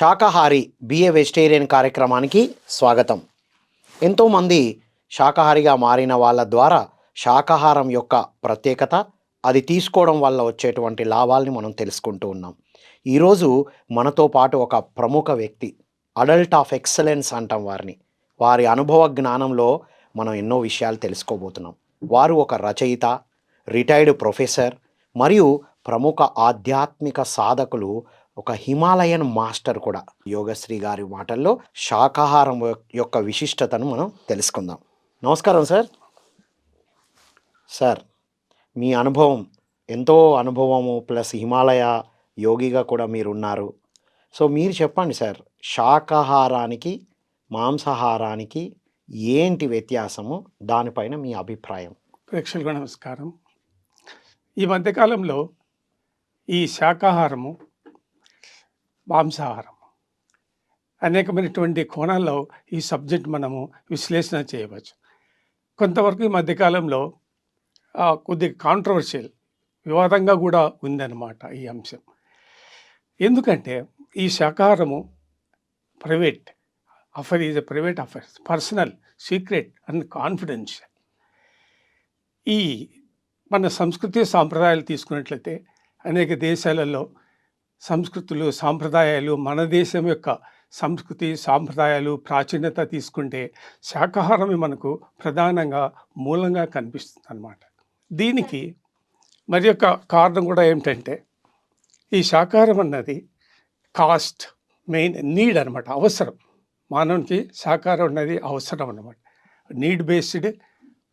శాకాహారి BA vegetarian కార్యక్రమానికి స్వాగతం. ఎంతోమంది శాకాహారిగా మారిన వాళ్ళ ద్వారా శాకాహారం యొక్క ప్రత్యేకత అది తీసుకోవడం వల్ల వచ్చేటువంటి లాభాల్ని మనం తెలుసుకుంటూ ఉన్నాం. ఈరోజు మనతో పాటు ఒక ప్రముఖ వ్యక్తి అడల్ట్ ఆఫ్ ఎక్సలెన్స్ అంటాం వారిని. వారి అనుభవ జ్ఞానంలో మనం ఎన్నో విషయాలు తెలుసుకోబోతున్నాం. వారు ఒక రచయిత రిటైర్డ్ ప్రొఫెసర్ మరియు ప్రముఖ ఆధ్యాత్మిక సాధకులు ఒక హిమాలయన్ మాస్టర్ కూడా. యోగశ్రీ గారి మాటల్లో శాకాహారం యొక్క విశిష్టతను మనం తెలుసుకుందాం. నమస్కారం సార్. సార్ మీ అనుభవం ఎంతో అనుభవము ప్లస్ హిమాలయ యోగిగా కూడా మీరు ఉన్నారు సో మీరు చెప్పండి సార్. శాకాహారానికి మాంసాహారానికి ఏంటి వ్యత్యాసము? దానిపైన మీ అభిప్రాయం. ప్రేక్షకులకు నమస్కారం. ఈ మధ్యకాలంలో ఈ శాకాహారము మాంసాహారం. అనేకమైనటువంటి కోణాల్లో ఈ సబ్జెక్ట్ మనము విశ్లేషణ చేయవచ్చు. కొంతవరకు ఈ మధ్యకాలంలో కొద్దిగా కాంట్రవర్షియల్ వివాదంగా కూడా ఉందన్నమాట ఈ అంశం. ఎందుకంటే ఈ శాకాహారము private affair is a private affair personal secret and confidential. ఈ మన సంస్కృతి సాంప్రదాయాలు తీసుకున్నట్లయితే అనేక దేశాలలో సంస్కృతులు సాంప్రదాయాలు మన దేశం యొక్క సంస్కృతి సాంప్రదాయాలు ప్రాచీనత తీసుకుంటే శాకాహారమే మనకు ప్రధానంగా మూలంగా కనిపిస్తుంది అన్నమాట దీనికి మరి యొక్క కారణం కూడా ఏమిటంటే ఈ శాకాహారం అన్నది కాస్ట్ మెయిన్ నీడ్ అనమాట అవసరం. మానవునికి శాకాహారం అనేది అవసరం అన్నమాట. Need based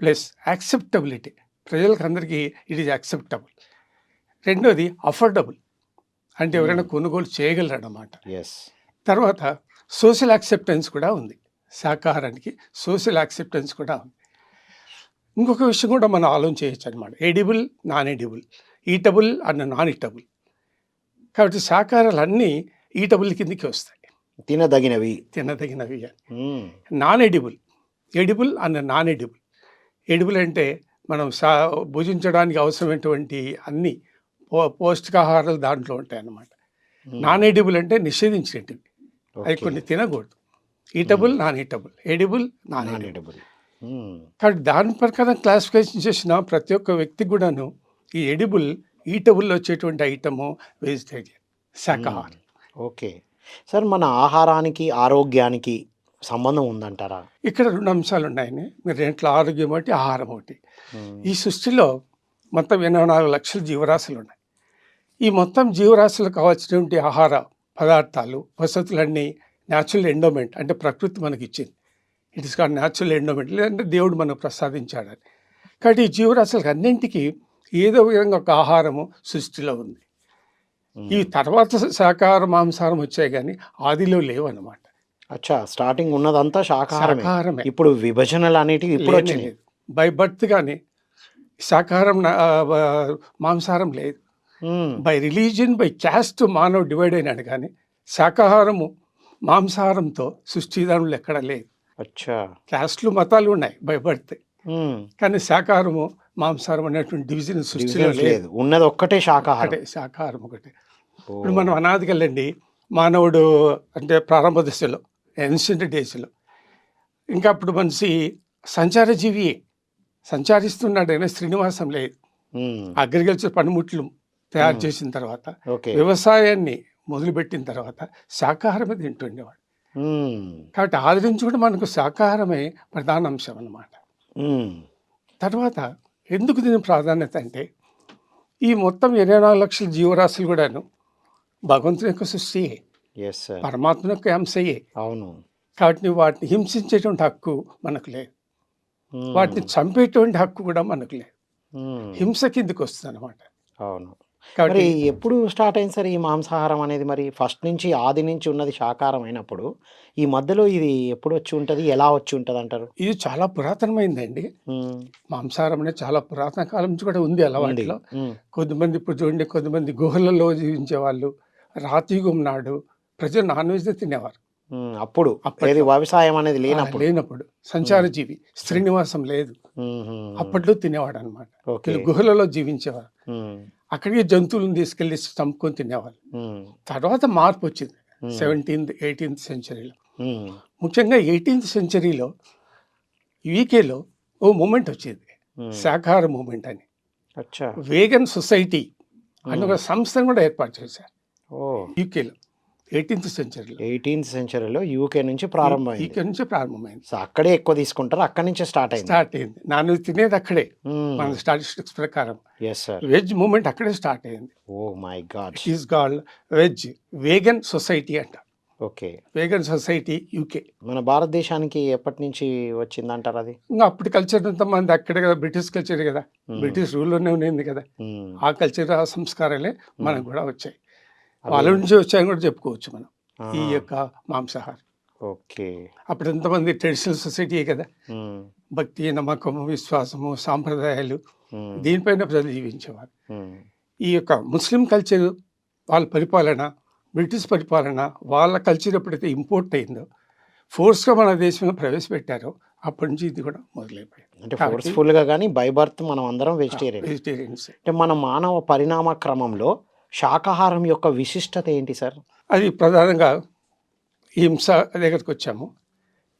plus acceptability. ప్రజలకు అందరికీ ఇట్ ఈజ్ యాక్సెప్టబుల్. రెండోది అఫోర్డబుల్. అంటే ఎవరైనా కొనుగోలు చేయగలరు అన్నమాట ఎస్ తర్వాత సోషల్ యాక్సెప్టెన్స్ కూడా ఉంది. శాకాహారానికి సోషల్ యాక్సెప్టెన్స్ కూడా ఉంది. ఇంకొక విషయం కూడా మనం ఆలోచన చేయొచ్చు అనమాట edible non edible eatable and non eatable కాబట్టి శాకాహారాలు అన్నీ ఈటబుల్ కిందకి వస్తాయి. తినదగినవి. తినదగినవి మ్మ్. Non edible edible and non edible edible అంటే మనం సా భుజించడానికి అవసరమైనటువంటి అన్ని పో పౌష్టికాహారాలు దాంట్లో ఉంటాయి అన్నమాట. నాన్ ఎడిబుల్ అంటే నిషేధించినట్టు అవి. కొన్ని తినకూడదు. Eatable non eatable edible non edible. కాబట్టి దాని ప్రకారం క్లాసిఫికేషన్ చేసిన ప్రతి ఒక్క వ్యక్తి కూడాను ఈ ఎడిబుల్ ఈటబుల్ వచ్చేటువంటి ఐటము వెజిటేరియన్ శాకాహారం. ఓకే. సార్ మన ఆహారానికి ఆరోగ్యానికి సంబంధం ఉందంటారా? ఇక్కడ రెండు అంశాలు ఉన్నాయని మీరు రెంట్లో ఆరోగ్యం ఒకటి ఆహారం ఒకటి. ఈ సృష్టిలో మొత్తం ఎనభై నాలుగు లక్షల జీవరాశులు ఉన్నాయి. ఈ మొత్తం జీవరాశులకు కావాల్సినటువంటి ఆహార పదార్థాలు వసతులన్నీ న్యాచురల్ ఎండోమెంట్ అంటే ప్రకృతి మనకి ఇచ్చింది it is called natural endowment లేదంటే దేవుడు మనకు ప్రసాదించాడని కాబట్టి ఈ జీవరాశులకు అన్నింటికీ ఏదో విధంగా ఒక ఆహారము సృష్టిలో ఉంది. ఈ తర్వాత శాకాహార మాంసాహారం వచ్చాయి కానీ ఆదిలో లేవన్నమాట. అచ్చా స్టార్టింగ్ ఉన్నదంతా శాకాహారమే. ఇప్పుడు విభజనలు అనేటివి ఇప్పుడు బై బర్త్ కానీ శాకాహారం మాంసాహారం లేదు. బై రిలీజియన్ బై క్యాస్ట్ మానవ డివైడ్ అయినాడు కానీ శాకాహారము మాంసాహారంతో సృష్టిదానులు ఎక్కడ లేదు అచ్చా. క్యాస్ట్లు మతాలు ఉన్నాయి బర్త్ మ్మ్. కానీ శాకాహారము మాంసాహారం అనేటువంటి డివిజన్ సృష్టిలో Divisions లేదు. ఉన్నది ఒక్కటే శాకాహారం. ఒకటే శాకాహారం ఒకటే. ఇప్పుడు మనం అనాదికి వెళ్ళండి మానవుడు అంటే ప్రారంభ దశలో ఎన్షియంట్ డేస్లో ఇంకా అప్పుడు మనిషి సంచార జీవి సంచారిస్తున్నాడు అయినా శ్రీనివాసం లేదు. మ్మ్. అగ్రికల్చర్ పనిముట్లు తయారు. చేసిన తర్వాత వ్యవసాయాన్ని మొదలుపెట్టిన తర్వాత శాకాహారమే తింటుండేవాడు. కాబట్టి ఆది నుంచి కూడా మనకు శాకాహారమే ప్రధాన అంశం అన్నమాట. తర్వాత ఎందుకు దీని ప్రాధాన్యత అంటే ఈ మొత్తం ఇరవై నాలుగు లక్షల జీవరాశులు కూడాను భగవంతుని యొక్క సృష్టియే పరమాత్మ యొక్క అంశయే. అవును. కాబట్టి వాటిని హింసించేటువంటి హక్కు మనకు లేదు. వాటిని చంపేటువంటి హక్కు కూడా మనకు లేదు. హింస కిందకి వస్తుంది అనమాట అవును. మరి ఎప్పుడు స్టార్ట్ అయింది సార్ ఈ మాంసాహారం అనేది? మరి ఫస్ట్ నుంచి ఆది నుంచి ఉన్నది శాకాహారం అయినప్పుడు ఈ మధ్యలో ఇది ఎప్పుడు వచ్చి ఉంటుంది? ఎలా వచ్చి ఉంటుంది అంటారు? ఇది చాలా పురాతనమైందండి. మాంసాహారం అనేది చాలా పురాతన కాలం నుంచి కూడా ఉంది అలవాట్లో. కొద్దిమంది ఇప్పుడు చూడండి కొద్దిమంది గుహలలో జీవించే వాళ్ళు రాతియుగం నాడు ప్రజలు నాన్ వెజ్ తినేవారు. అప్పుడు. ఏది వ్యవసాయం అనేది లేనప్పుడు. లేనప్పుడు. సంచార జీవి శ్రీనివాసం లేదు. అప్పట్లో తినేవాడు అనమాట గుహలలో జీవించేవారు. అక్కడికి జంతువులను తీసుకెళ్ళి చంపుకొని తినేవాళ్ళు. తర్వాత మార్పు వచ్చింది. సెవెంటీన్త్ ఎయిటీన్త్ సెంచరీలో. ముఖ్యంగా ఎయిటీన్త్ సెంచరీలో యూకేలో ఓ మూమెంట్ వచ్చింది. మ్మ్. శాకాహార మూమెంట్ అని. వేగన్ సొసైటీ అని ఒక సంస్థను కూడా ఏర్పాటు చేశారు. యూకేలో. ఎయిటీన్త్ సెంచరీలో ఎయిటీన్త్ సెంచరీలో యూకే నుంచి ప్రారంభమైంది. యూకే నుంచి ప్రారంభమైంది. సో అక్కడే ఎక్కువ తీసుకుంటారు అక్కడి నుంచే స్టార్ట్ అయింది. స్టార్ట్ అయింది. నాన్ వెజ్ తినేది అక్కడే. మన స్టాటిస్టిక్స్ ప్రకారం. ఎస్ సార్ వెజ్ మూమెంట్ అక్కడే స్టార్ట్ అయింది. ఓ my god is called veg vegan society అంట. ఓకే వేగన్ సొసైటీ యూకే మన భారతదేశానికి ఎప్పటి నుంచి వచ్చిందంటారు అది? ఇంకా అప్పటి కల్చర్ అంతా మనది అక్కడే కదా బ్రిటిష్ కల్చర్ కదా. Hmm. బ్రిటిష్ రూల్లోనే ఉన్నది కదా. మ్మ్. ఆ కల్చర్ ఆ సంస్కారాలే మనకు కూడా వచ్చాయి. వాళ్ళ నుంచి వచ్చాయని కూడా చెప్పుకోవచ్చు మనం ఈ. యొక్క మాంసాహారం ఓకే అప్పుడు ఎంతమంది ట్రెడిషనల్ సొసైటీ కదా. భక్తి నమ్మకము విశ్వాసము సాంప్రదాయాలు. దీనిపైన ప్రజలు జీవించేవారు. ఈ యొక్క ముస్లిం కల్చర్ వాళ్ళ పరిపాలన బ్రిటిష్ పరిపాలన వాళ్ళ కల్చర్ ఎప్పుడైతే ఇంపోర్ట్ అయిందో ఫోర్స్గా మన దేశంలో ప్రవేశపెట్టారో అప్పటి నుంచి ఇది కూడా మొదలైపోయింది అంటే కాబట్టి- ఫోర్స్ఫుల్గా కానీ బై బర్త్ మనం అందరం వెజిటేరియన్ వెజిటేరియన్స్ అంటే మన మానవ పరిణామ క్రమంలో శాకాహారం యొక్క విశిష్టత ఏంటి సార్? అది ప్రధానంగా హింస దగ్గరికి వచ్చాము.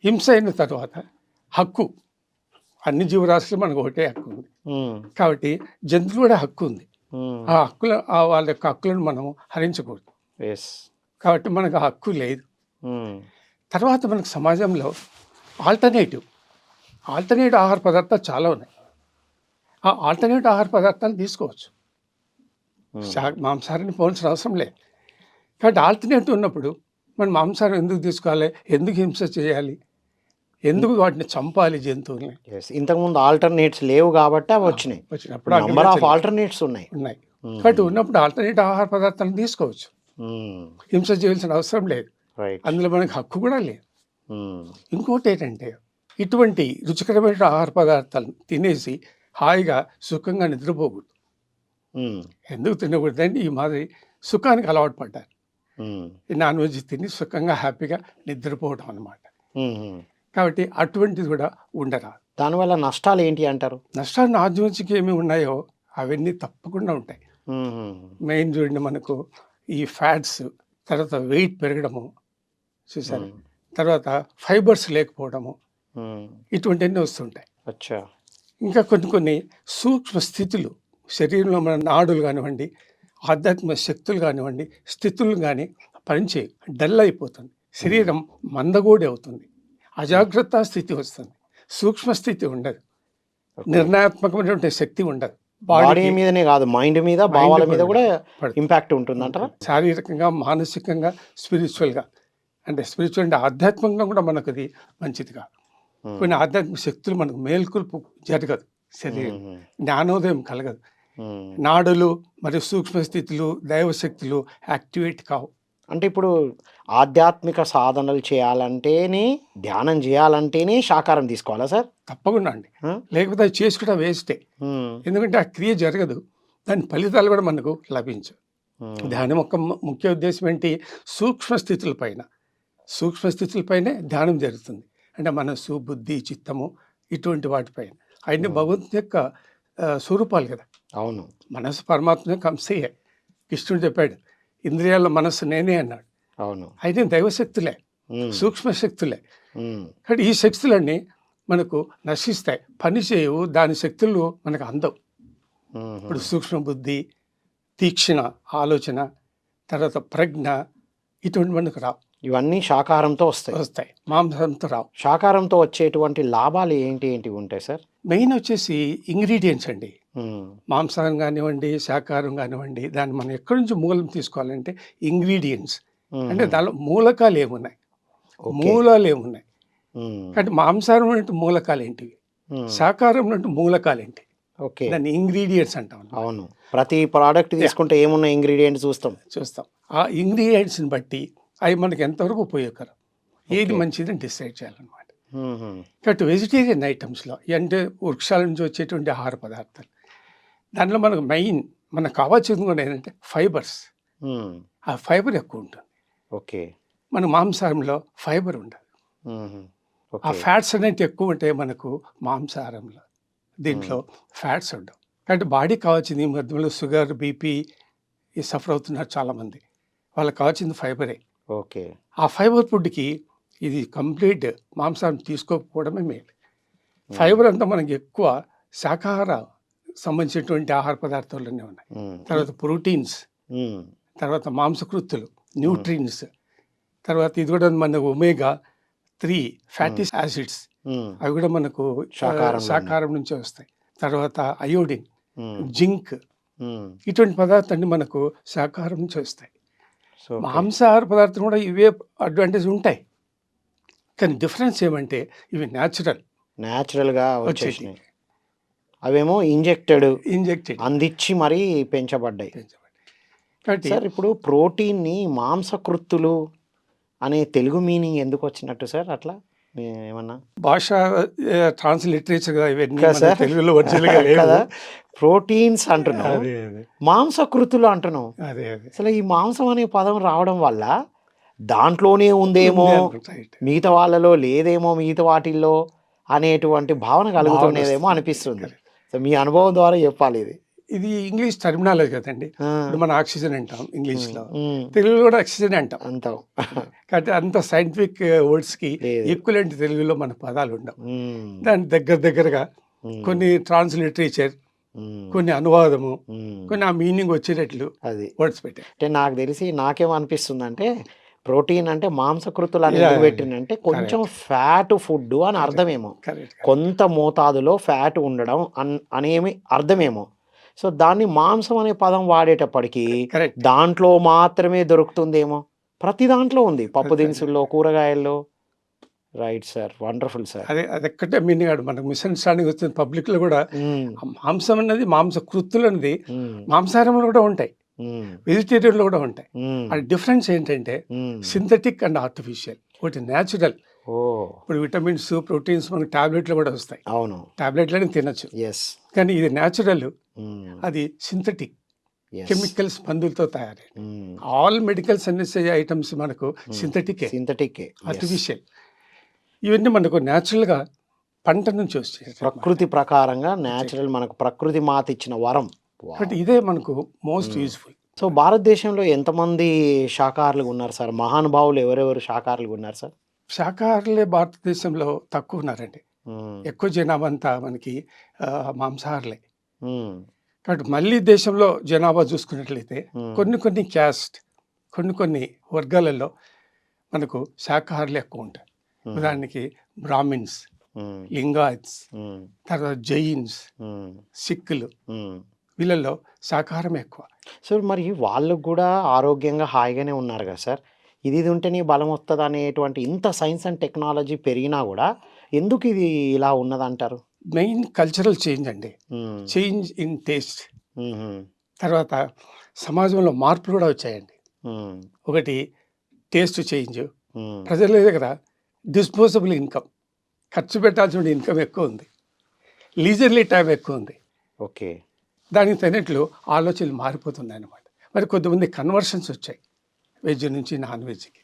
హింస అయిన తర్వాత హక్కు అన్ని జీవరాశులు మనకు ఒకటే హక్కు ఉంది. కాబట్టి జంతువులు కూడా హక్కు ఉంది. ఆ హక్కుల ఆ వాళ్ళ యొక్క హక్కులను మనం హరించకూడదు. ఎస్ కాబట్టి మనకు ఆ హక్కు లేదు. తర్వాత మనకు సమాజంలో ఆల్టర్నేటివ్ ఆల్టర్నేటివ్ ఆహార పదార్థాలు చాలా ఉన్నాయి. ఆ ఆల్టర్నేటివ్ ఆహార పదార్థాలు తీసుకోవచ్చు. మ్మ్. శా మాంసాహారాన్ని పోవాల్సిన అవసరం లేదు. కాబట్టి ఆల్టర్నేటివ్ ఉన్నప్పుడు మనం మాంసాహారం ఎందుకు తీసుకోవాలి? ఎందుకు హింస చేయాలి? ఎందుకు వాటిని చంపాలి జంతువుల్ని? ఇంతకుముందు ఆల్టర్నేట్స్ లేవు కాబట్టి అవి వచ్చినాయి. వచ్చినప్పుడు నంబర్ ఆఫ్ ఆల్టర్నేట్స్ ఉన్నాయి. ఉన్నాయి. మ్మ్. కాబట్టి ఉన్నప్పుడు ఆల్టర్నేటివ్ ఆహార పదార్థాలను తీసుకోవచ్చు. మ్మ్. హింస చేయాల్సిన అవసరం లేదు. అందులో మనకి హక్కు కూడా లేదు. ఇంకోటి ఏంటంటే ఇటువంటి రుచికరమైన ఆహార పదార్థాలను తినేసి హాయిగా సుఖంగా నిద్రపోకూడదు. ఎందుకు తినకూడదు అంటే ఈ మాదిరి సుఖానికి అలవాటు పడ్డారు. నాన్ వెజ్ తిని సుఖంగా హ్యాపీగా నిద్రపోవడం అన్నమాట. మ్మ్. కాబట్టి అటువంటిది కూడా ఉండరాదు. దానివల్ల నష్టాలు ఏంటి అంటారు? నష్టాలు నాన్ వెజ్కి ఏమి ఉన్నాయో అవన్నీ తప్పకుండా ఉంటాయి. మెయిన్ చూడండి మనకు ఈ ఫ్యాట్స్ తర్వాత వెయిట్ పెరగడము చూసారు. తర్వాత ఫైబర్స్ లేకపోవడము. ఇటువంటివన్నీ వస్తుంటాయి. అచ్చా. ఇంకా కొన్ని కొన్ని సూక్ష్మ స్థితులు శరీరంలో మన నాడులు కానివ్వండి ఆధ్యాత్మిక శక్తులు కానివ్వండి స్థితులు కానీ పనిచేయ డల్ అయిపోతుంది. శరీరం మందగోడి అవుతుంది. అజాగ్రత్త స్థితి వస్తుంది. సూక్ష్మ స్థితి ఉండదు. నిర్ణయాత్మకమైనటువంటి శక్తి ఉండదు. బాడీ మీదనే కాదు మైండ్ మీద భావాల మీద కూడా. ఇంపాక్ట్ ఉంటుందంటారా శారీరకంగా మానసికంగా స్పిరిచువల్గా. అంటే స్పిరిచువల్ అంటే ఆధ్యాత్మికంగా కూడా మనకు అది మంచిది కాదు. కొన్ని ఆధ్యాత్మిక శక్తులు మనకు మేల్కొల్పు జరగదు శరీరం. జ్ఞానోదయం కలగదు. నాడులు మరియు సూక్ష్మ స్థితులు దైవశక్తులు యాక్టివేట్ కావు. అంటే ఇప్పుడు ఆధ్యాత్మిక సాధనలు చేయాలంటేనే ధ్యానం చేయాలంటేనే శాకారం తీసుకోవాలా సార్? తప్పకుండా అండి? లేకపోతే అది చేసుకుంటే వేస్టే. ఎందుకంటే ఆ క్రియ జరగదు. దాని ఫలితాలు కూడా మనకు లభించవు. ధ్యానం యొక్క ము- ముఖ్య ఉద్దేశం ఏంటి? సూక్ష్మ స్థితుల పైన. సూక్ష్మ స్థితులపైనే ధ్యానం జరుగుతుంది. అంటే మనస్సు బుద్ధి చిత్తము ఇటువంటి వాటిపైన అవన్నీ భగవంతుని యొక్క స్వరూపాలు కదా. అవును. మనస్సు పరమాత్మ అంశయే కృష్ణుడు చెప్పాడు ఇంద్రియాల మనస్సు నేనే అన్నాడు. అవును. అయితే దైవశక్తులే. సూక్ష్మ శక్తులే. కాబట్టి ఈ శక్తులన్నీ మనకు నశిస్తాయి. పని చేయవు దాని శక్తులు మనకు అందవు. ఇప్పుడు సూక్ష్మ బుద్ధి తీక్షణ ఆలోచన తర్వాత ప్రజ్ఞ ఇటువంటి మనకు రావు. ఇవన్నీ శాకాహారంతో వస్తాయి. వస్తాయి. మాంసంతో రావు. శాకాహారంతో వచ్చేటువంటి లాభాలు ఏంటి ఏంటి ఉంటాయి సార్? మెయిన్ వచ్చేసి ఇంగ్రీడియంట్స్ అండి. మాంసాహారం కానివ్వండి శాకాహారం కానివ్వండి దాన్ని మనం ఎక్కడి నుంచి మూలం తీసుకోవాలంటే ఇంగ్రీడియంట్స్. అంటే దానిలో మూలకాలు ఏమున్నాయి. మూలాలు ఏమున్నాయి. అంటే మాంసాహారం అంటే మూలకాలు ఏంటివి. శాకాహారం అంటే మూలకాలు ఏంటి? ఓకే. దాన్ని ఇంగ్రీడియంట్స్ అంటాం. అవును. ప్రతి ప్రోడక్ట్ తీసుకుంటే ఏమున్న ఇంగ్రీడియంట్స్ చూస్తాం. చూస్తాం. ఆ ఇంగ్రీడియంట్స్ని బట్టి అవి మనకి ఎంతవరకు ఉపయోగకరం? ఏది. మంచిదని డిసైడ్ చేయాలన్నమాట. కాబట్టి వెజిటేరియన్ ఐటమ్స్లో అంటే వృక్షాల నుంచి వచ్చేటువంటి ఆహార పదార్థాలు. దానిలో మనకు మెయిన్ మనకు కావాల్సింది కూడా ఏంటంటే ఫైబర్స్. ఆ ఫైబర్ ఎక్కువ ఉంటుంది. ఓకే. మన మాంసాహారంలో ఫైబర్ ఉండదు. ఆ ఫ్యాట్స్ అనేవి ఎక్కువ ఉంటాయి మనకు మాంసాహారంలో. దీంట్లో ఫ్యాట్స్ ఉండవు. కాబట్టి బాడీకి కావాల్సింది ఈ మధ్యలో షుగర్ బీపీ సఫర్ అవుతున్నారు చాలామంది. వాళ్ళకి కావాల్సింది ఫైబరే. ఓకే. ఆ ఫైబర్ ఫుడ్కి ఇది కంప్లీట్ మాంసాన్ని తీసుకోకపోవడమే మేలు. ఫైబర్ అంతా మనకి ఎక్కువ శాకాహార సంబంధించినటువంటి ఆహార పదార్థాలన్నీ ఉన్నాయి. తర్వాత ప్రోటీన్స్ తర్వాత మాంసకృత్తులు న్యూట్రిన్స్ తర్వాత ఇది కూడా మన ఒమేగా త్రీ ఫ్యాటీ యాసిడ్స్. అవి కూడా మనకు. శాకాహారం నుంచే వస్తాయి. తర్వాత అయోడిన్ జింక్. ఇటువంటి పదార్థాన్ని మనకు శాకాహారం నుంచి వస్తాయి. సో. మాంసాహార పదార్థం కూడా ఇవే అడ్వాంటేజ్ ఉంటాయి. కానీ డిఫరెన్స్ ఏమంటే ఇవి న్యాచురల్ న్యాచురల్గా వచ్చేటి వచ్చేసినాయి అవేమో ఇంజెక్టెడ్ ఇంజెక్టెడ్ అందించి మరీ పెంచబడ్డాయి. కాబట్టి సార్ ఇప్పుడు ప్రోటీన్ని మాంసకృత్తులు అనే తెలుగు మీనింగ్ ఎందుకు వచ్చినట్టు సార్ అట్లా? ఏమన్నా? భాష ట్రాన్స్లిటరేచర్ కదా ఇవన్నీ? తెలుగులో కదా? ప్రోటీన్స్ అంటున్నాం మాంసకృతులు అంటున్నాం అదే అదే. అసలు ఈ మాంసం అనే పదం రావడం వల్ల దాంట్లోనే ఉందేమో మిగతా వాళ్ళలో లేదేమో మిగతా వాటిల్లో అనేటువంటి భావన కలుగుతున్నదేమో అనిపిస్తుంది. సో మీ అనుభవం ద్వారా చెప్పాలి ఇది. ఇది ఇంగ్లీష్ టర్మినాలజీ కదండి. ఇప్పుడు మన ఆక్సిజన్ అంటాం ఇంగ్లీష్లో. ఉమ్, తెలుగులో కూడా ఆక్సిజన్ అంటాం. అంటాం. కాబట్టి అంత సైంటిఫిక్ వర్డ్స్కి లేదు. ఈక్వలెంట్ తెలుగులో మన పదాలు ఉండవు. దాని దగ్గర దగ్గరగా కొన్ని ట్రాన్స్లిటరేచర్ ఉమ్, కొన్ని అనువాదము కొన్ని ఆ మీనింగ్ వచ్చేటట్లు అది. వర్డ్స్ పెట్టారు అంటే నాకు తెలిసి నాకేమనిపిస్తుంది అంటే ప్రోటీన్ అంటే మాంసకృతులు అని Yeah, ఎందుకు పెట్టిందంటే కొంచెం ఫ్యాట్ ఫుడ్ అని అర్థమేమో. కొంత మోతాదులో ఫ్యాట్ ఉండడం అన్ అనేమి అర్థమేమో. సో దాన్ని మాంసం అనే పదం వాడేటప్పటికి దాంట్లో మాత్రమే దొరుకుతుందేమో? ప్రతి దాంట్లో ఉంది. పప్పు దినుసుల్లో కూరగాయల్లో. రైట్ సార్ వండర్ఫుల్ సార్ అదే అది ఒక్కటే మీనింగ్ ఆడు మనకు మిస్అండర్స్టాండింగ్ వస్తుంది పబ్లిక్లో కూడా మాంసం అన్నది మాంస కృత్తులు అనేది మాంసాహారంలో కూడా ఉంటాయి. వెజిటేరియన్లో కూడా ఉంటాయి. అది డిఫరెన్స్ ఏంటంటే సింథటిక్ అండ్ ఆర్టిఫిషియల్. ఒకటి న్యాచురల్ ఇప్పుడు విటమిన్స్ ప్రోటీన్స్ మనకు టాబ్లెట్లు కూడా వస్తాయి. అవును. టాబ్లెట్లని తినచ్చు. ఎస్ కానీ ఇది న్యాచురల్. అది సింథటిక్. కెమికల్స్ మందులతో తయారై. ఆల్ మెడికల్స్ అన్నెసరీ ఐటమ్స్ మనకు సింథటికే. సింథటిక్. ఆర్టిఫిషియల్ ఇవన్నీ మనకు న్యాచురల్గా పంట నుంచి వచ్చాయి ప్రకృతి ప్రకారంగా న్యాచురల్ మనకు ప్రకృతి మాత ఇచ్చిన వరం. బట్ ఇదే మనకు మోస్ట్ యూజ్ఫుల్ సో భారతదేశంలో ఎంతమంది శాకాహారులు ఉన్నారు సార్? మహానుభావులు ఎవరెవరు శాకాహారులు ఉన్నారు సార్? శాకాహారులే భారతదేశంలో తక్కువ ఉన్నారండి. ఎక్కువ జనాభా అంతా మనకి మాంసాహారులే. కాబట్టి మళ్ళీ దేశంలో జనాభా చూసుకున్నట్లయితే. కొన్ని కొన్ని క్యాస్ట్ కొన్ని కొన్ని వర్గాలలో మనకు శాకాహారులు ఎక్కువ ఉంటాయి. ఉదాహరణకి బ్రాహ్మిన్స్ మ్మ్. తర్వాత జైన్స్. సిక్కులు. వీళ్ళల్లో శాకాహారం ఎక్కువ సో మరి వాళ్ళకు కూడా ఆరోగ్యంగా హాయిగానే ఉన్నారు కదా సార్ ఇది ఇది ఉంటేనే బలం వస్తుంది అనేటువంటి ఇంత సైన్స్ అండ్ టెక్నాలజీ పెరిగినా కూడా ఎందుకు ఇది ఇలా ఉన్నదంటారు? మెయిన్ కల్చరల్ చేంజ్ అండి. Change in taste. తర్వాత సమాజంలో మార్పులు కూడా వచ్చాయండి. ఒకటి టేస్ట్ చేంజ్. ప్రజల దగ్గర డిస్పోజబుల్ ఇన్కమ్. ఖర్చు పెట్టాల్సిన ఇన్కమ్ ఎక్కువ ఉంది. లీజర్లీ టైం ఎక్కువ ఉంది. ఓకే. దానికి తగినట్లు ఆలోచనలు మారిపోతున్నాయి అన్నమాట మరి కొంతమంది కన్వర్షన్స్ వచ్చాయి. వెజ్ నుంచి నాన్ వెజ్కి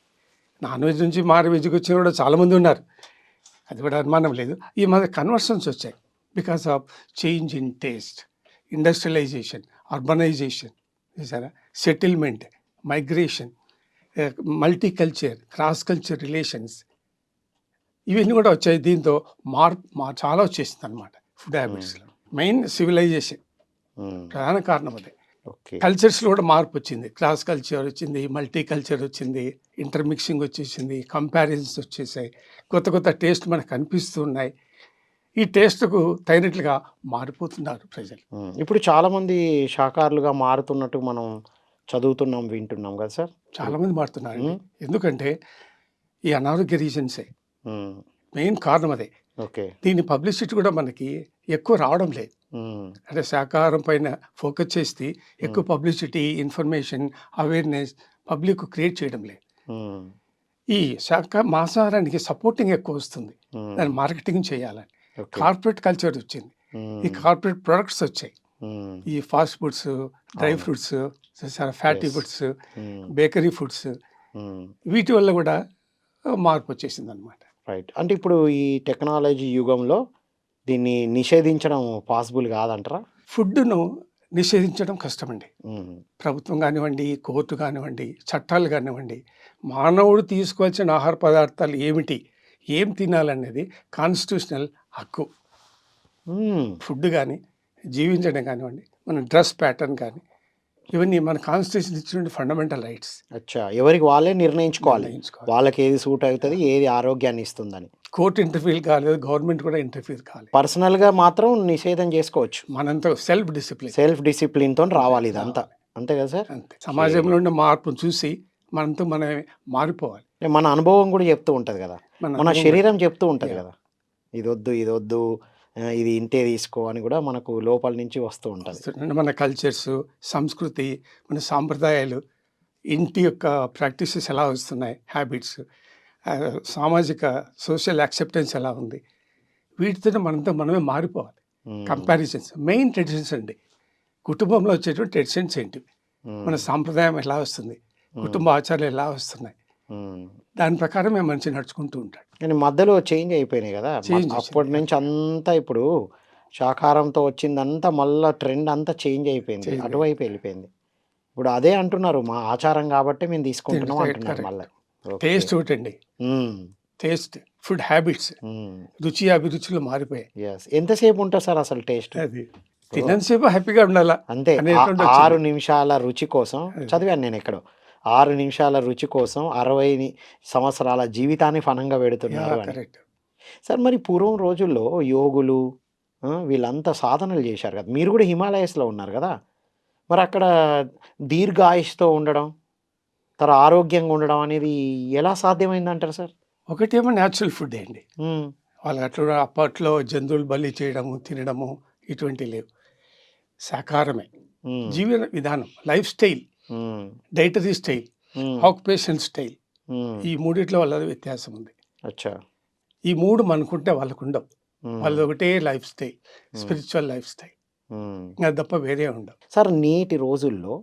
నాన్ వెజ్ నుంచి మారి వెజ్కి వచ్చిన కూడా చాలామంది ఉన్నారు. అది కూడా అనుమానం లేదు. ఈ మధ్య కన్వర్షన్స్ వచ్చాయి because of change in taste industrialization urbanization చూసారా? Settlement migration multi culture cross culture relations ఇవన్నీ కూడా వచ్చాయి. దీంతో మార్పు మా చాలా వచ్చేసింది అనమాట ఫుడ్ హ్యాబిట్స్లో మెయిన్ సివిలైజేషన్. ప్రధాన కారణం అదే. కల్చర్స్లో కూడా మార్పు వచ్చింది క్లాస్ కల్చర్ వచ్చింది మల్టీ కల్చర్ వచ్చింది ఇంటర్మిక్సింగ్ వచ్చేసింది కంపారిజన్స్ వచ్చేసాయి. కొత్త కొత్త టేస్ట్ మనకు కనిపిస్తున్నాయి ఈ టేస్ట్కు తగినట్లుగా మారిపోతున్నారు ప్రజలు. ఇప్పుడు చాలా మంది శాకాహారులుగా మారుతున్నట్టు మనం చదువుతున్నాం వింటున్నాం కదా సార్? చాలామంది మారుతున్నారు. ఎందుకంటే ఈ అనారోగ్య రీజన్సే. మెయిన్ కారణం అదే. ఓకే. దీని పబ్లిసిటీ కూడా మనకి ఎక్కువ రావడం లేదు. మ్మ్. అంటే శాకాహారం పైన ఫోకస్ చేస్తే ఎక్కువ publicity information awareness public create చేయడం లేదు మ్మ్. ఈ శాఖ మాంసాహారానికి సపోర్టింగ్ ఎక్కువ వస్తుంది మ్మ్. దాని మార్కెటింగ్ చేయాలని ఓకే. కార్పొరేట్ కల్చర్ వచ్చింది మ్మ్. ఈ కార్పొరేట్ ప్రొడక్ట్స్ వచ్చాయి మ్మ్. ఈ ఫాస్ట్ ఫుడ్స్ డ్రై అవును. Fruits fatty. ఫుడ్స్ మ్మ్. బేకరీ ఫుడ్స్ మ్మ్. వీటి వల్ల కూడా మార్పు వచ్చేసింది అనమాట రైట్ అంటే ఇప్పుడు ఈ టెక్నాలజీ యుగంలో దీన్ని నిషేధించడం పాసిబుల్ కాదంటారా? ఫుడ్ను నిషేధించడం కష్టమండి. ప్రభుత్వం కానివ్వండి కోర్టు కానివ్వండి చట్టాలు కానివ్వండి మానవుడు తీసుకోవాల్సిన ఆహార పదార్థాలు ఏమిటి ఏం తినాలనేది కాన్స్టిట్యూషనల్ హక్కు. ఫుడ్ కానీ జీవించడం కానివ్వండి మన డ్రెస్ ప్యాటర్న్ కానీ ఇవన్నీ మన కాన్స్టిట్యూషన్ ఇచ్చిన ఫండమెంటల్ రైట్స్. అచ్చా ఎవరికి వాళ్ళే నిర్ణయించుకోవాలి. నిర్ణయించుకోవాలి. వాళ్ళకి ఏది సూట్ అవుతుంది ఏది ఆరోగ్యాన్ని ఇస్తుందని. కోర్టు ఇంటర్ఫీర్ కాలేదు గవర్నమెంట్ కూడా ఇంటర్ఫీర్ కాలేదు. పర్సనల్గా మాత్రం నిషేధం చేసుకోవచ్చు. మనంతా సెల్ఫ్ డిసిప్లిన్. సెల్ఫ్ డిసిప్లిన్ తోని రావాలి ఇదంతా. అంతే కదా సార్? అంతే. సమాజంలో ఉన్న మార్పును చూసి మనంతో మనమే మారిపోవాలి. మన అనుభవం కూడా చెప్తూ ఉంటది కదా. మన మన శరీరం చెప్తూ ఉంటది. కదా. ఇది వద్దు ఇది వద్దు ఆ, ఇది ఇంతే తీసుకో అని కూడా మనకు లోపల నుంచి వస్తూ ఉంటది. మన కల్చర్స్ సంస్కృతి మన సాంప్రదాయాలు ఇంటి యొక్క ప్రాక్టీసెస్ ఎలా వస్తున్నాయి హ్యాబిట్స్ సామాజిక సోషల్ యాక్సెప్టెన్స్ ఎలా ఉంది? వీటితో మనంతో మనమే మారిపోవాలి. కంపారిజన్స్ మెయిన్ ట్రెడిషన్స్ అండి. కుటుంబంలో వచ్చేటువంటి ట్రెడిషన్స్ ఏంటి? ఉమ్, మన సాంప్రదాయం ఎలా వస్తుంది? కుటుంబ ఆచారాలు ఎలా వస్తున్నాయి. దాని ప్రకారం మేము మనిషి నడుచుకుంటూ ఉంటాడు. కానీ మధ్యలో చేంజ్ అయిపోయినాయి కదా. అప్పటి. నుంచి అంతా ఇప్పుడు శాకాహారంతో వచ్చిందంతా మళ్ళా ట్రెండ్ అంతా చేంజ్ అయిపోయింది. అటువైపు వెళ్ళిపోయింది. ఇప్పుడు అదే అంటున్నారు మా ఆచారం కాబట్టి మేము తీసుకుంటున్నాం అంటున్నారు. మళ్ళీ. టేస్ట్ ఒకటండి. టేస్ట్ ఫుడ్ హ్యాబిట్స్ రుచి అభిరుచులు మారిపోయాయి. ఎంతసేపు ఉంటుంది సార్ అసలు టేస్ట్? అది తిన్నంతసేపు హ్యాపీగా ఉండాలా. అంతే. ఆరు. నిమిషాల రుచి కోసం. చదివాను నేను ఎక్కడో. ఆరు నిమిషాల రుచి కోసం అరవై సంవత్సరాల జీవితాన్ని ఫనంగా పెడుతున్నారు సార్ మరి పూర్వం రోజుల్లో యోగులు వీళ్ళంతా సాధనలు చేశారు కదా. మీరు కూడా హిమాలయస్లో ఉన్నారు కదా. మరి అక్కడ దీర్ఘాయుష్తో ఉండడం? తర్వాత ఆరోగ్యంగా ఉండడం అనేది ఎలా సాధ్యమైంది అంటారు సార్? ఒకటేమో న్యాచురల్ ఫుడ్ అండి. ఉమ్, వాళ్ళు అట్లా అప్పట్లో జంతువులు బలి చేయడము తినడము ఇటువంటి లేవు. ఉమ్, జీవన విధానం lifestyle dietary style occupation style ఈ మూడిట్లో వాళ్ళ వ్యత్యాసం ఉంది. అచ్చా. ఈ మూడు మనకుంటే వాళ్ళకు ఉండవు వాళ్ళది ఒకటే lifestyle spiritual lifestyle. ఇంకా తప్ప వేరే ఉండవు. సార్ నేటి రోజుల్లో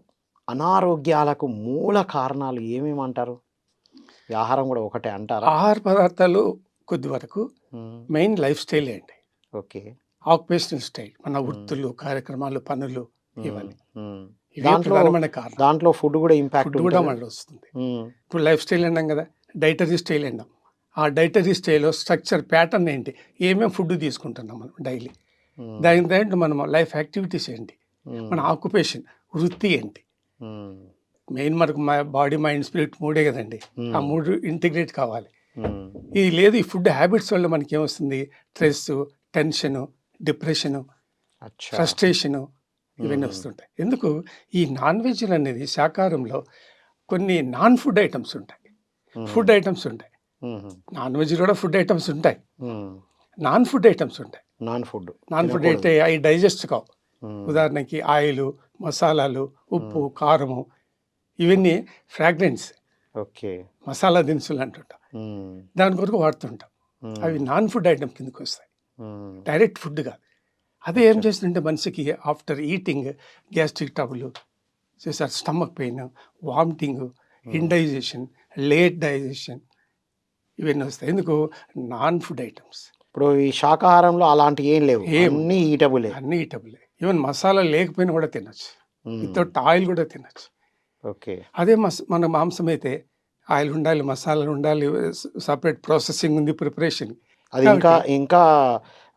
అనారోగ్యాలకు మూల కారణాలు ఏమేమి అంటారు ఆహారం కూడా ఒకటే అంటారా? ఆహార పదార్థాలు కొద్ది వరకు మెయిన్ లైఫ్ స్టైల్ అండి. ఓకే. Occupational style. మన వృత్తులు కార్యక్రమాలు పనులు ఇవన్నీ. దాంట్లో- దాంట్లో ఫుడ్ కూడా ఇంపాక్ట్ కూడా మళ్ళీ వస్తుంది. ఇప్పుడు లైఫ్ స్టైల్ అన్నాం కదా డైటరీ స్టైల్ అన్నాం. ఆ డైటరీ స్టైల్ స్ట్రక్చర్ ప్యాటర్న్ ఏంటి? ఏమేమి ఫుడ్ తీసుకుంటున్నాం మనం డైలీ? దాని దాంట్లో మనం లైఫ్ యాక్టివిటీస్ ఏంటి? మన ఆక్యుపేషన్ వృత్తి ఏంటి? మెయిన్ మనకు బాడీ మైండ్ స్పిరిట్ మూడే కదండి. ఆ మూడు ఇంటిగ్రేట్ కావాలి. ఇది లేదు ఈ ఫుడ్ హ్యాబిట్స్ వల్ల మనకి ఏమొస్తుంది స్ట్రెస్ టెన్షన్ డిప్రెషను ఫ్రస్ట్రేషను ఇవన్నీ. వస్తుంటాయి. ఎందుకు? ఈ నాన్ వెజ్లు అనేది శాకాహారంలో కొన్ని నాన్ ఫుడ్ ఐటమ్స్ ఉంటాయి. ఫుడ్ ఐటమ్స్ ఉంటాయి. నాన్ వెజ్ కూడా ఫుడ్ ఐటమ్స్ ఉంటాయి. నాన్ ఫుడ్ ఐటమ్స్ ఉంటాయి. Non food. నాన్ ఫుడ్ అయితే అవి డైజెస్ట్ కావు. ఉదాహరణకి ఆయిల్ మసాలాలు ఉప్పు కారము ఇవన్నీ ఫ్రాగ్రెన్స్. ఓకే. మసాలా దినుసులు అంటుంటాం. దాని కొరకు వాడుతుంటాం. అవి నాన్ ఫుడ్ ఐటమ్ కిందకి వస్తాయి డైరెక్ట్ ఫుడ్ కాదు. అదే ఏం చేస్తుంటే మనిషికి ఆఫ్టర్ ఈటింగ్ గ్యాస్ట్రిక్ ట్రబుల్ చేసారు stomach pain vomiting indigestion late digestion ఇవన్నీ వస్తాయి. ఎందుకు? Non food items. ఇప్పుడు ఈ శాకాహారంలో అలాంటి ఏం లేవు. అన్ని ఈటబులే అన్నీ ఈటబులే ఈవెన్ మసాలా లేకపోయినా కూడా తినచ్చు వితౌట్ ఆయిల్ కూడా తినచ్చు ఓకే అదే మస్ మన మాంసం అయితే ఆయిల్ ఉండాలి మసాలాలు ఉండాలి సపరేట్ ప్రాసెసింగ్ ఉంది ప్రిపరేషన్ అది ఇంకా ఇంకా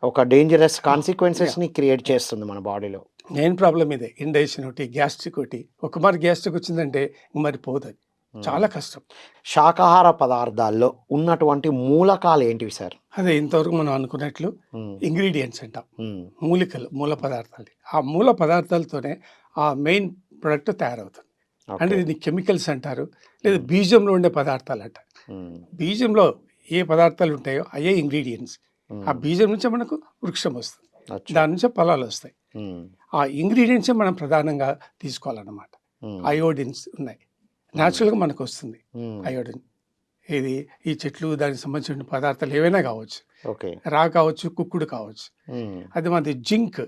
ఒక డేంజరస్ కాన్సిక్వెన్సెస్ని క్రియేట్ చేస్తుంది మన బాడీలో మెయిన్ ప్రాబ్లం ఇదే ఇండైజెషన్ ఒకటి గ్యాస్ట్రిక్ ఒకటి. ఒక మరి గ్యాస్ట్రిక్ వచ్చిందంటే మరి పోతుంది చాలా కష్టం. శాకాహార పదార్థాల్లో ఉన్నటువంటి మూలకాలు ఏంటివి సార్? అదే ఇంతవరకు మనం అనుకున్నట్లు ఇంగ్రీడియంట్స్ అంటాం. మూలికలు మూల పదార్థాలు. ఆ మూల పదార్థాలతోనే ఆ మెయిన్ ప్రొడక్ట్ తయారవుతుంది. అంటే దీన్ని కెమికల్స్ అంటారు లేదా బీజంలో ఉండే పదార్థాలు అంటారు బీజంలో ఏ పదార్థాలు ఉంటాయో అయ్యే ఇంగ్రీడియంట్స్. ఆ బీజం నుంచే మనకు వృక్షం వస్తుంది. దాని నుంచే ఫలాలు వస్తాయి. ఆ ఇంగ్రీడియంట్సే మనం ప్రధానంగా తీసుకోవాలన్నమాట. అయోడిన్స్ ఉన్నాయి. న్యాచురల్గా మనకు వస్తుంది అయోడిన్. ఇది ఈ చెట్లు దానికి సంబంధించిన పదార్థాలు ఏవైనా కావచ్చు. ఓకే. రా కావచ్చు కుక్కుడు కావచ్చు. అది మనది జింక్.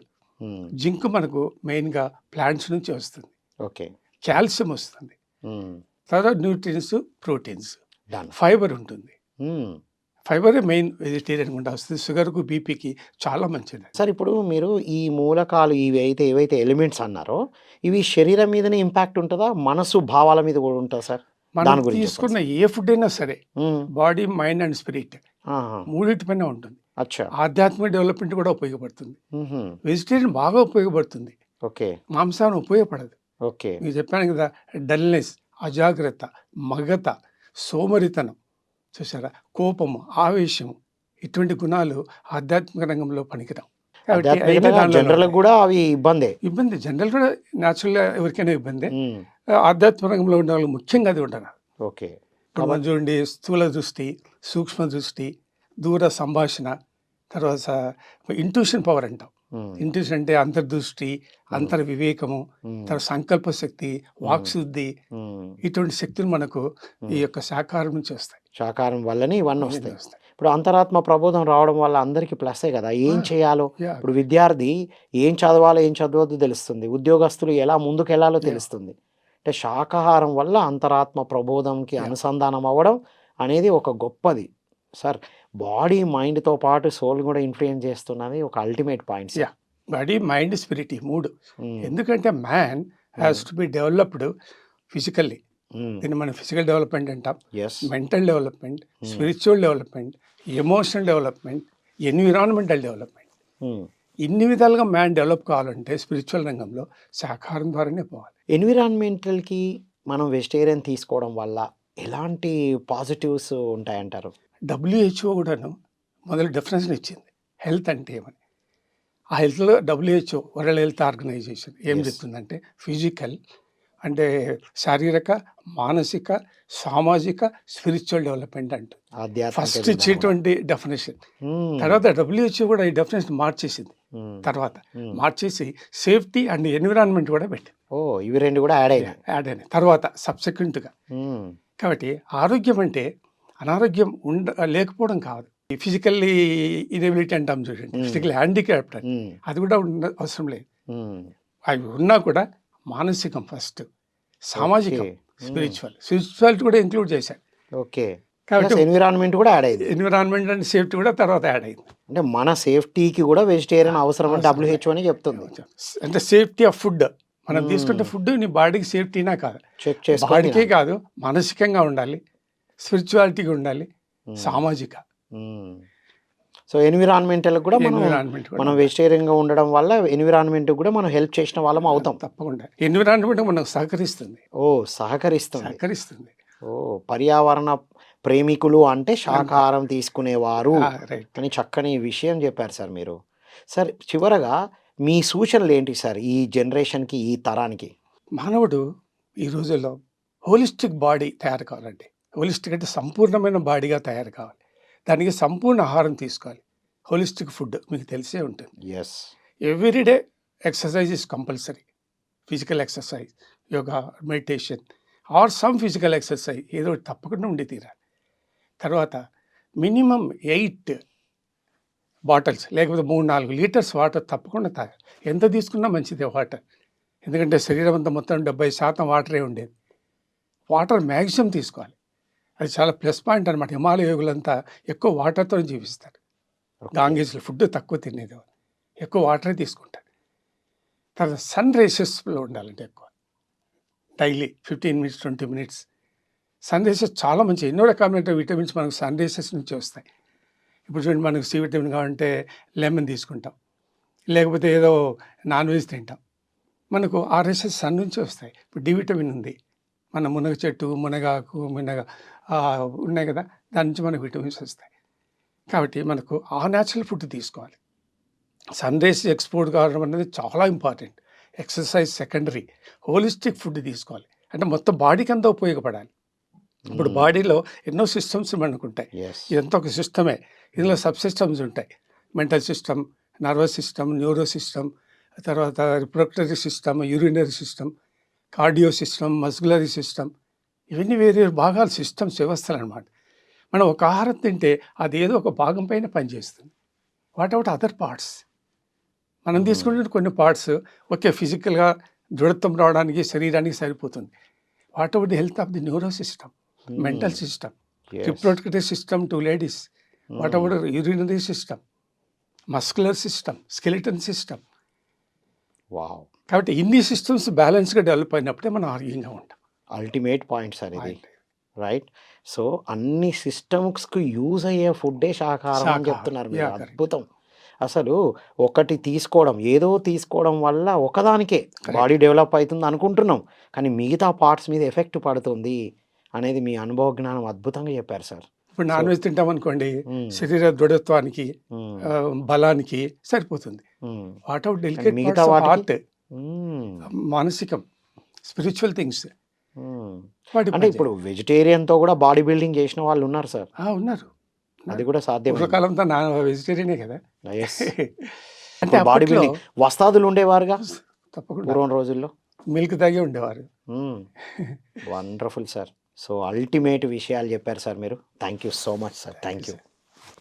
జింక్ మనకు మెయిన్గా ప్లాంట్స్ నుంచి వస్తుంది. ఓకే. కాల్షియం వస్తుంది. తర్వాత న్యూట్రియన్స్ ప్రోటీన్స్. ఫైబర్ ఉంటుంది. ఫైబరే మెయిన్ వెజిటేరియన్ గుండా వస్తుంది షుగర్కు బీపీకి చాలా మంచిది. సార్ ఇప్పుడు మీరు ఈ మూలకాలు ఇవి అయితే ఏవైతే ఎలిమెంట్స్ అన్నారో ఇవి శరీరం మీదనే ఇంపాక్ట్ ఉంటుందా? మనసు భావాల మీద కూడా ఉంటుందా సార్? మనం తీసుకున్న ఏ ఫుడ్ అయినా సరే బాడీ మైండ్ అండ్ స్పిరిట్ మూడింటిపైన ఉంటుంది. అచ్చా. ఆధ్యాత్మిక డెవలప్మెంట్ కూడా ఉపయోగపడుతుంది. వెజిటేరియన్ బాగా ఉపయోగపడుతుంది. ఓకే. మాంసాన్ని ఉపయోగపడదు. ఓకే. మీకు చెప్పాను కదా డల్నెస్ అజాగ్రత్త మగత సోమరితనం చూసారా కోపము ఆవేశం ఇటువంటి గుణాలు ఆధ్యాత్మిక రంగంలో పనికిరావు. జనరల్. కూడా అవి ఇబ్బందే. ఇబ్బంది జనరల్ కూడా న్యాచురల్గా ఎవరికైనా ఇబ్బంది. ఆధ్యాత్మిక రంగంలో ఉన్న వాళ్ళు ముఖ్యంగా అది ఉండరు ఓకే. ఇప్పుడు మనం చూడండి స్థూల దృష్టి సూక్ష్మ దృష్టి దూర సంభాషణ తర్వాత ఇంట్యూషన్ పవర్ అంటాం. ఇంట్యూషన్ అంటే అంతర్దృష్టి అంతర్ వివేకము తర్వాత సంకల్ప శక్తి వాక్శుద్ధి ఇటువంటి శక్తులు మనకు ఈ యొక్క శాకాహారం నుంచి వస్తాయి శాకాహారం వల్లనే ఇవన్నీ వస్తాయి. ఇప్పుడు అంతరాత్మ ప్రబోధం రావడం వల్ల అందరికీ ప్లస్సే కదా. ఏం. చేయాలో. ఇప్పుడు విద్యార్థి ఏం చదవాలో ఏం చదవద్దు తెలుస్తుంది. ఉద్యోగస్తులు ఎలా ముందుకు వెళ్ళాలో తెలుస్తుంది. అంటే శాకాహారం వల్ల అంతరాత్మ ప్రబోధంకి. అనుసంధానం అవ్వడం అనేది ఒక గొప్పది. సార్ బాడీ మైండ్తో పాటు సోల్ కూడా ఇన్ఫ్లుయెన్స్ చేస్తున్నది ఒక ultimate point Yeah. Body mind spirit ఈ మూడు. ఎందుకంటే man has to be developed physically. దీన్ని మనం ఫిజికల్ డెవలప్మెంట్ అంటాం. Yes mental development spiritual development emotional development environmental development. ఇన్ని విధాలుగా మ్యాన్ డెవలప్ కావాలంటే స్పిరిచువల్ రంగంలో శాకాహారం ద్వారానే పోవాలి. ఎన్విరాన్మెంటల్కి మనం వెజిటేరియన్ తీసుకోవడం వల్ల ఎలాంటి పాజిటివ్స్ ఉంటాయంటారు? డబ్ల్యూహెచ్ఓ కూడాను మొదలు డెఫినేషన్ ఇచ్చింది హెల్త్ అంటే ఏమని ఆ హెల్త్లో డబ్ల్యూహెచ్ఓ వరల్డ్ హెల్త్ ఆర్గనైజేషన్ ఏం. చెప్తుందంటే ఫిజికల్ అంటే శారీరక మానసిక సామాజిక స్పిరిచువల్ డెవలప్మెంట్ ఆధ్యాత్మిక ఫస్ట్. ఇచ్చేటువంటి డెఫినేషన్ మ్మ్. తర్వాత డబ్ల్యూహెచ్ఓ కూడా ఈ డెఫినేషన్ మార్చేసింది మ్మ్. తర్వాత మ్మ్. మార్చేసి సేఫ్టీ అండ్ ఎన్విరాన్మెంట్ కూడా పెట్టింది ఓ ఇవి రెండు కూడా యాడ్ అయినాయి యాడ్ అయినాయి తర్వాత సబ్సిక్వెంట్గా. కాబట్టి ఆరోగ్యం అంటే అనారోగ్యం ఉండ లేకపోవడం కాదు. ఫిజికల్లీ ఇనేబిలిటీ అంటాం చూడండి. ఫిజికల్ హ్యాండిక్యాప్ట్ అని. అది కూడా ఉండ అవసరం లేదు. అవి ఉన్నా కూడా మానసికం ఫస్ట్ సామాజికం. స్పిరిచువల్. స్పిరిచువాలిటీ కూడా ఇంక్లూడ్ చేశారు. ఓకే. కాబట్టి ఎన్విరాన్మెంట్ కూడా యాడ్ అయింది. ఎన్విరాన్మెంట్ అండ్ సేఫ్టీ కూడా తర్వాత యాడ్ అయింది. అంటే మన సేఫ్టీకి కూడా వెజిటేరియన్ అవసరం అని డబ్ల్యూహెచ్ఓ అని చెప్తుంది. అంటే సేఫ్టీ ఆఫ్ ఫుడ్. మనం. తీసుకుంటే ఫుడ్ నీ బాడీకి సేఫ్టీనా కాదు. చెక్ చేసుకోవాలి బాడీకే కాదు మానసికంగా ఉండాలి. స్పిరిచువాలిటీగా ఉండాలి సామాజిక. సో ఎన్విరాన్మెంటల్ కూడా మనం ఎన్విరాన్మెంట్ మనం వెజిటేరియన్గా ఉండడం వల్ల ఎన్విరాన్మెంట్ కూడా మనం హెల్ప్ చేసిన వాళ్ళం అవుతాం. తప్పకుండా. ఎన్విరాన్మెంట్ మనకు సహకరిస్తుంది. ఓ సహకరిస్తుంది. సహకరిస్తుంది. ఓ పర్యావరణ ప్రేమికులు అంటే శాకాహారం తీసుకునేవారు అని చక్కని విషయం చెప్పారు సార్ మీరు. సార్ చివరగా మీ సూచనలు ఏంటి సార్ ఈ జనరేషన్కి ఈ తరానికి? మానవుడు ఈ రోజుల్లో హోలిస్టిక్ బాడీ తయారు కావాలండి హోలిస్టిక్ అంటే సంపూర్ణమైన బాడీగా తయారు కావాలి. దానికి సంపూర్ణ ఆహారం తీసుకోవాలి. హోలిస్టిక్ ఫుడ్ మీకు తెలిసే ఉంటుంది. Yes everyday exercise is compulsory physical exercise yoga meditation or some physical exercise ఏదో తప్పకుండా ఉండి తీరాలి. తర్వాత మినిమం ఎయిట్ బాటిల్స్ లేకపోతే మూడు నాలుగు లీటర్స్ వాటర్ తప్పకుండా తాగాలి. ఎంత తీసుకున్నా మంచిదే వాటర్. ఎందుకంటే శరీరం అంతా మొత్తం డెబ్బై శాతం వాటరే ఉండేది. వాటర్ మ్యాక్సిమం తీసుకోవాలి. అది చాలా ప్లస్ పాయింట్ అనమాట హిమాలయ యోగులంతా ఎక్కువ వాటర్తో జీవిస్తారు. గాంగేజ్లో ఫుడ్ తక్కువ తినేది. ఎక్కువ వాటరే తీసుకుంటారు. తర్వాత సన్ రేసెస్లో ఉండాలంటే ఎక్కువ. Daily fifteen minutes twenty minutes. Sun rays చాలా మంచి ఎన్నో రకాలైన విటమిన్స్ మనకు సన్ రేసెస్ నుంచి వస్తాయి. ఇప్పుడు చూడండి మనకు సి విటమిన్ కావాలంటే లెమన్ తీసుకుంటాం. లేకపోతే ఏదో నాన్ వెజ్ తింటాం. మనకు ఆ రేసెస్ సన్ నుంచి వస్తాయి. ఇప్పుడు డి విటమిన్ ఉంది. మన మునగ చెట్టు మునగాకు మునగ ఉన్నాయి కదా? దాని నుంచి మనకు విటమిన్స్ వస్తాయి. కాబట్టి మనకు ఆ న్యాచురల్ ఫుడ్ తీసుకోవాలి. సన్ రేస్ ఎక్స్పోర్ట్ కావడం అనేది చాలా important exercise secondary holistic food తీసుకోవాలి. అంటే మొత్తం బాడీకి అంతా ఉపయోగపడాలి. ఇప్పుడు బాడీలో ఎన్నో సిస్టమ్స్ మనకు ఉంటాయి. ఇదంతా ఒక సిస్టమే ఇందులో సబ్ సిస్టమ్స్ ఉంటాయి. Mental system nervous system neuro system తర్వాత reproductory system urinary system cardio system muscular system ఇవన్నీ వేరే భాగాలు సిస్టమ్స్ వ్యవస్థలు అనమాట మనం ఒక ఆహారం తింటే అది ఏదో ఒక భాగం పైన పనిచేస్తుంది వాట్ అవుట్ అదర్ పార్ట్స్? మనం తీసుకునే కొన్ని పార్ట్స్ ఓకే ఫిజికల్గా దృఢత్వం రావడానికి శరీరానికి సరిపోతుంది. What about the health of the neuro system? Mental system? Reproductory system to ladies? Whatever urinary system? Muscular system? Skeleton system? Wow. కాబట్టి ఇన్ని సిస్టమ్స్ బ్యాలెన్స్గా డెవలప్ అయినప్పుడే మనం ఆరోగ్యంగా ఉంటాం. అల్టిమేట్ పాయింట్ సార్ ఇది రైట్ సో అన్ని సిస్టమ్స్కి యూజ్ అయ్యే ఫుడ్డే శాకాహారం అని. చెప్తున్నారు మీరు. అద్భుతం అసలు ఒకటి తీసుకోవడం ఏదో తీసుకోవడం వల్ల ఒకదానికే బాడీ డెవలప్ అవుతుంది అనుకుంటున్నాం కానీ మిగతా పార్ట్స్ మీద ఎఫెక్ట్ పడుతుంది అనేది మీ అనుభవ జ్ఞానం అద్భుతంగా చెప్పారు సార్ ఇప్పుడు నాన్ వెజ్ తింటాం అనుకోండి మ్మ్. శరీర దృఢత్వానికి. ఆ, బలానికి సరిపోతుంది. వాట్ అవుట్ డెలికేట్ మిగతా హార్ట్? మ్మ్. మానసికం స్పిరిచువల్ థింగ్స్ అంటే ఇప్పుడు వెజిటేరియన్తో కూడా బాడీ బిల్డింగ్ చేసిన వాళ్ళు ఉన్నారు సార్ ఉన్నారు. అది కూడా సాధ్యం పూర్వకాలంతో నా వెజిటేరియనే కదా. అంటే బాడీ బిల్డింగ్ వస్తాదులు ఉండేవారుగా? తప్పకుండా. పూర్వం రోజుల్లో? మిల్క్ తాగే ఉండేవారు. వండర్ఫుల్ సార్ సో అల్టిమేట్ విషయాలు చెప్పారు సార్ మీరు. Thank you so much sir thank you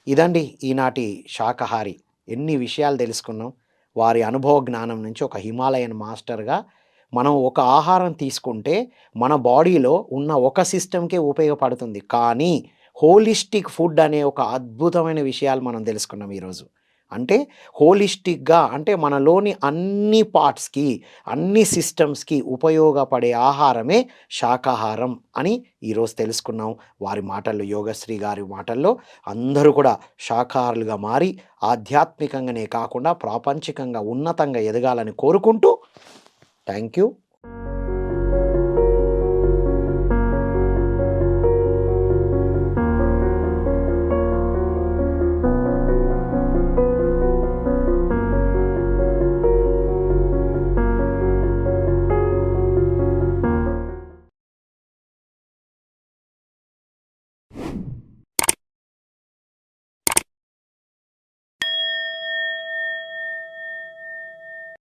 ఇదండి ఈనాటి శాకాహారి. ఎన్ని విషయాలు తెలుసుకున్నాం. వారి అనుభవ జ్ఞానం నుంచి ఒక హిమాలయన్ మాస్టర్గా మనం ఒక ఆహారం తీసుకుంటే మన బాడీలో ఉన్న ఒక సిస్టమ్కే ఉపయోగపడుతుంది. కానీ హోలిస్టిక్ ఫుడ్ అనే ఒక అద్భుతమైన విషయాలు మనం తెలుసుకున్నాం ఈరోజు. అంటే హోలిస్టిక్గా అంటే మనలోని అన్ని పార్ట్స్కి అన్ని సిస్టమ్స్కి ఉపయోగపడే ఆహారమే శాకాహారం అని ఈరోజు తెలుసుకున్నాం. వారి మాటల్లో యోగశ్రీ గారి మాటల్లో అందరూ కూడా శాకాహారులుగా మారి ఆధ్యాత్మికంగానే కాకుండా ప్రాపంచికంగా ఉన్నతంగా ఎదగాలని కోరుకుంటూ థ్యాంక్ యూ